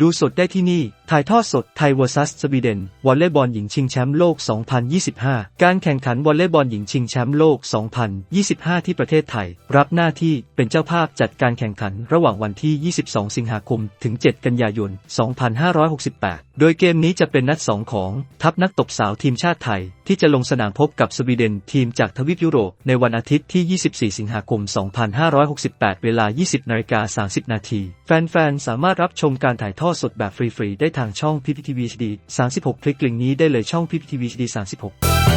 ดูสดได้ที่นี่ ถ่ายทอดสดไทย vs สวีเดนวอลเลย์บอลหญิงชิงแชมป์โลก 2025 การแข่งขันวอลเลย์บอลหญิงชิงแชมป์โลก 2025 ที่ประเทศไทย รับหน้าที่เป็นเจ้าภาพจัดการแข่งขันระหว่างวันที่ 22 สิงหาคม ถึง 7 กันยายน 2568 โดยเกมนี้จะเป็นนัด 2 ของ ทัพนักตบสาวทีมชาติไทย ที่จะลงสนามพบกับสวีเดนทีมจากทวีปยุโรปในวันอาทิตย์ที่ 24 สิงหาคม 2568 เวลา 20นาฬิกา30 นาที แฟนๆ สามารถรับชมการถ่ายทอดสดแบบฟรีๆ ได้ทางช่อง PPTV HD 36 คลิกลิงก์นี้ได้เลยช่อง PPTV HD 36